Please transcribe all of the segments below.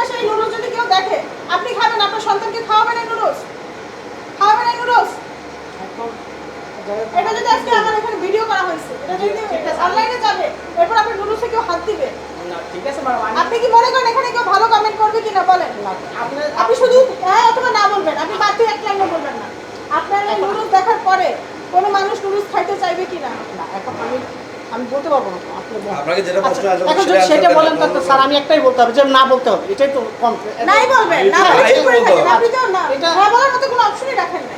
আশেপাশে এই নুডলস যদি কেউ দেখে আপনি খাবেন আপনার সন্তানকে খাওয়াবেন এই নুডলস খাওয়াবেন এই নুডলস এটা যদি আজকে আমার এখানে ভিডিও করা হয়েছে এটা যদি অনলাইনে যাবে এরপর আপনি নুডলসে কেউ হাত দিবে। না ঠিক আছে আপনি কি মনে করেন এখানে কেউ ভালো কমেন্ট করবে কিনা বলেন? আপনি শুধু হ্যাঁ অথবা না বলবেন আপনি বাড়তি এক লাইনও বলবেন না। আপনার নুডলস দেখার পরে কোনো মানুষ নুডলস খাইতে চাইবে কিনা? না এখন আমি আমি বলতে পারব না। আপনাকে যেটা প্রশ্ন আচ্ছা, আসবে সেটা যদি সেটা বলেন তো স্যার আমি একটাই বলতে হবে যে না বলতে হবে এটাই তো কম। নাই বলবেন না বলে নাই কি করে বলব। থাকেন? আপনি তো না এটা- হ্যাঁ বলার মতো কোনো অপশনই রাখেন না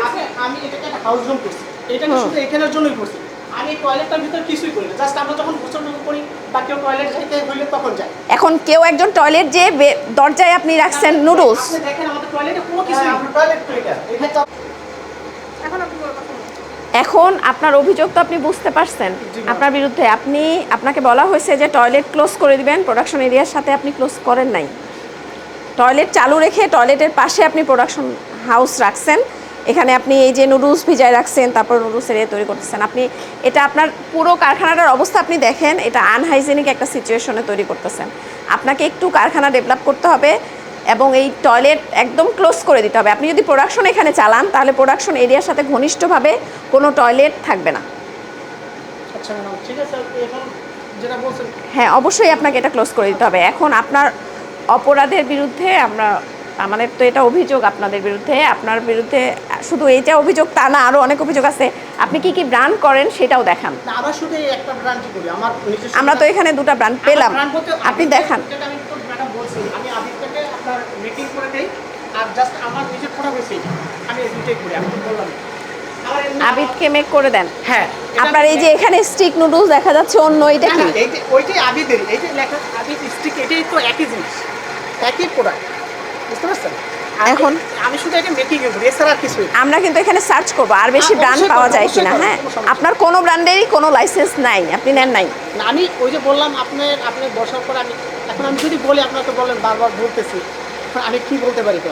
আমি আমি এটাকে একটা হাউস রুম করছি। এটাকে শুধু এখানের জন্যই করছি। আমি টয়লেটটার ভিতরে কিছুই করি না। জাস্ট আমরা যখন গোসল করি বা কেউ টয়লেট যাইতে হইলে তখন যাই। এখন কেউ একজন টয়লেট যে দরজায় আপনি রাখছেন নুডলস দেখেন আমাদের টয়লেটে কোনো কিছু টয়লেট এখানে আপনি। এখন আপনার অভিযোগ তো আপনি বুঝতে পারছেন। আপনার বিরুদ্ধে আপনি আপনাকে বলা হয়েছে যে টয়লেট ক্লোজ করে দিবেন প্রোডাকশন এরিয়ার সাথে আপনি ক্লোজ করেন নাই। টয়লেট চালু রেখে টয়লেটের পাশে আপনি প্রোডাকশন হাউস রাখছেন। এখানে আপনি এই যে নুডলস ভিজায় রাখছেন তারপর নুডলস এরিয়া তৈরি করতেছেন। আপনি এটা আপনার পুরো কারখানাটার অবস্থা আপনি দেখেন এটা আনহাইজেনিক একটা সিচুয়েশনে তৈরি করতেছেন। আপনাকে একটু কারখানা ডেভেলপ করতে হবে এবং এই টয়লেট একদম ক্লোজ করে দিতে হবে। আপনি যদি প্রোডাকশন এখানে চালান তাহলে প্রোডাকশন এরিয়ার সাথে ঘনিষ্ঠভাবে কোনো টয়লেট থাকবে না। আচ্ছা হ্যাঁ অবশ্যই আপনাকে এটা ক্লোজ করে দিতে হবে। এখন আপনার অপরাধের বিরুদ্ধে আমরা আমাদের তো এটা অভিযোগ আপনাদের বিরুদ্ধে। আপনার বিরুদ্ধে শুধু এইটা অভিযোগ তা না আরও অনেক অভিযোগ আছে। আপনি কি কি ব্র্যান্ড করেন সেটাও দেখান। আমার তো এখানে দুটো ব্র্যান্ড পেলাম। আপনি দেখান যেটা আমি তো ম্যাডাম বলছি আমি আবিরটাকে আপনার মেকিং করে দেই আর জাস্ট আমার নিজের প্রোডাক্ট হয়েছে আমি দুটোই করি আমি তো বললাম আবিদকে মেক করে দেন? হ্যাঁ। আপনার এই যে এখানে স্টিক নুডলস দেখা যাচ্ছে অন্য এটা কি? ওইটাই আবিদের এই যে লেখা আবিদ স্টিক এটাই তো একই জিনিস। একই প্রোডাক্ট বুঝতে পারছেন? এখন- আমি শুধু এটা মেকিং করি এছাড়া আর কিছুই না। আমরা কিন্তু এখানে সার্চ করব আর বেশি ব্র্যান্ড পাওয়া যায় কিনা হ্যাঁ? আপনার কোনো ব্র্যান্ডেরই কোনো লাইসেন্স নাই আপনি নেন নাই। আমি ওই যে বললাম আপনার আপনি বসার পর আমি এখন আমি যদি বলি আপনাকে বলেন বারবার বলতেছি আমি কি বলতে পারি তো?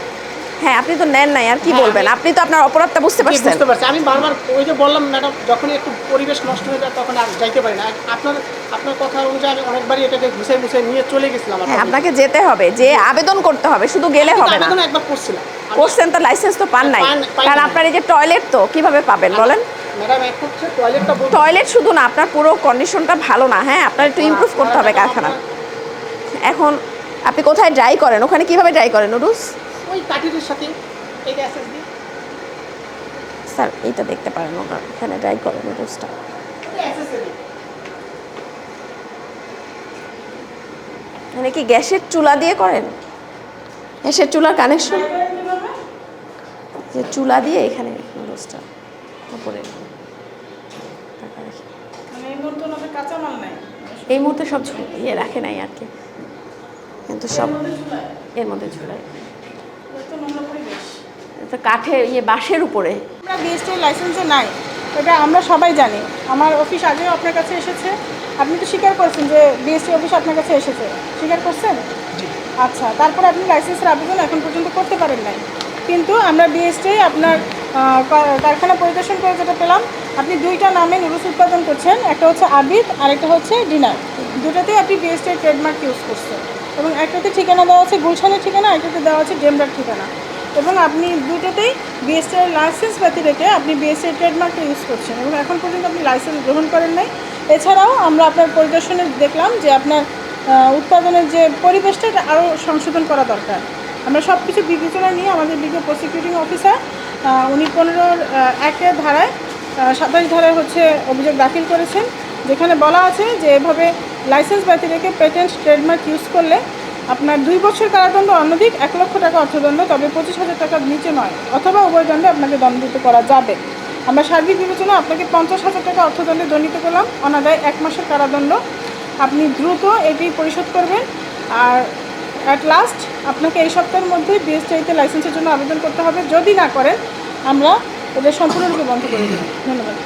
হ্যাঁ আপনি তো নেন নাই আর কি হ্যাঁ, বলবেন? আপনি তো আপনার অপরাধটা বুঝতে পারছেন। বুঝতে পারছি। আমি বারবার ওই যে বললাম ম্যাডাম যখনই একটু পরিবেশ নষ্ট হয়ে যায় তখন আর যাইতে পারি না। আপনার আপনার কথা অনুযায়ী আমি অনেকবারই এটাকে ঘুষাই ঘুষাই নিয়ে চলে গেছিলাম হ্যাঁ আপনাকে। যেতে হবে যে আবেদন করতে হবে শুধু গেলে হবে না। আবেদন একবার করছিলাম। করছেন তো লাইসেন্স তো পান নাই। কারণ আপনার এই যে টয়লেট তো কীভাবে পাবেন বলেন? টয়লেট শুধু না আপনার পুরো কন্ডিশনটা ভালো না হ্যাঁ? আপনার একটু ইমপ্রুভ করতে হবে কারখানা এখন আপনি কোথায় ড্রাই করেন? ওখানে কীভাবে ড্রাই করেন নুডলস? ওই কাঠির সাথে এই এসএসডি স্যার এইটা দেখতে পারেন ওনার। এখানে ড্রাই করেন এসএসডি মানে কি গ্যাসের চুলা দিয়ে করেন? গ্যাসের চুলার কানেকশন যে চুলা দিয়ে এখানে নুডলসটা উপরে মানে এই মুহূর্তে সব ইয়ে রাখে নাই আর কি। কিন্তু সব এর মধ্যে ঝুলায় নোংরা পরিবেশ? তো কাঠের ইয়ে বাঁশের উপরে। আমরা বিএসটি লাইসেন্সে নাই। এটা আমরা সবাই জানি। আমার অফিস আগেও আপনার কাছে এসেছে। আপনি তো স্বীকার করছেন যে বিএসটি অফিস আপনার কাছে এসেছে। স্বীকার করছেন? আচ্ছা তারপরে আপনি লাইসেন্সের আবেদন এখন পর্যন্ত করতে পারেন নাই। কিন্তু আমরা বিএসটি আপনার কারখানা পরিদর্শন করে যেটা পেলাম আপনি দুইটা নামে নুডলস উৎপাদন করছেন। একটা হচ্ছে আবিদ আর একটা হচ্ছে ডিনার। দুটাতেই আপনি বিএসটি ট্রেডমার্ক ইউজ করছেন। এবং একটাতে ঠিকানা দেওয়া আছে গুলশানের ঠিকানা, একটাতে দেওয়া আছে ডেমরার ঠিকানা। এবং আপনি দুটোতেই বিএসটি লাইসেন্স ব্যতি রেখে আপনি বিএসটি ট্রেডমার্কটা ইউজ করছেন এবং এখন পর্যন্ত আপনি লাইসেন্স গ্রহণ করেন নাই। এছাড়াও আমরা আপনার পরিদর্শনে দেখলাম যে আপনার উৎপাদনের যে পরিবেশটা, এটা আরও সংশোধন করা দরকার। আমরা সব কিছু বিবেচনা নিয়ে আমাদের বিজ্ঞ প্রসিকিউটিং অফিসার উনি পনেরোর একের ধারায় সাতাশ ধারায় হচ্ছে অভিযোগ দাখিল করেছেন, যেখানে বলা আছে যে এভাবে লাইসেন্স ব্যতি রেখে পেটেন্ট, ট্রেডমার্ক ইউজ করলে আপনার দুই বছর কারাদণ্ড, অনধিক এক লক্ষ টাকা অর্থদণ্ড, তবে পঁচিশ হাজার টাকার নিচে নয়, অথবা উভয় দণ্ডে আপনাকে দণ্ডিত করা যাবে। আমরা সার্বিক বিবেচনা আপনাকে পঞ্চাশ হাজার টাকা অর্থদণ্ডে দণ্ডিত করলাম, অনাদায় এক মাসের কারাদণ্ড। আপনি দ্রুত এটি পরিশোধ করবেন আর অ্যাট লাস্ট আপনাকে এই সপ্তাহের মধ্যে বিএসটিআইতে লাইসেন্সের জন্য আবেদন করতে হবে। যদি না করেন, আমরা এটা সম্পূর্ণরূপে বন্ধ করে দেব। ধন্যবাদ।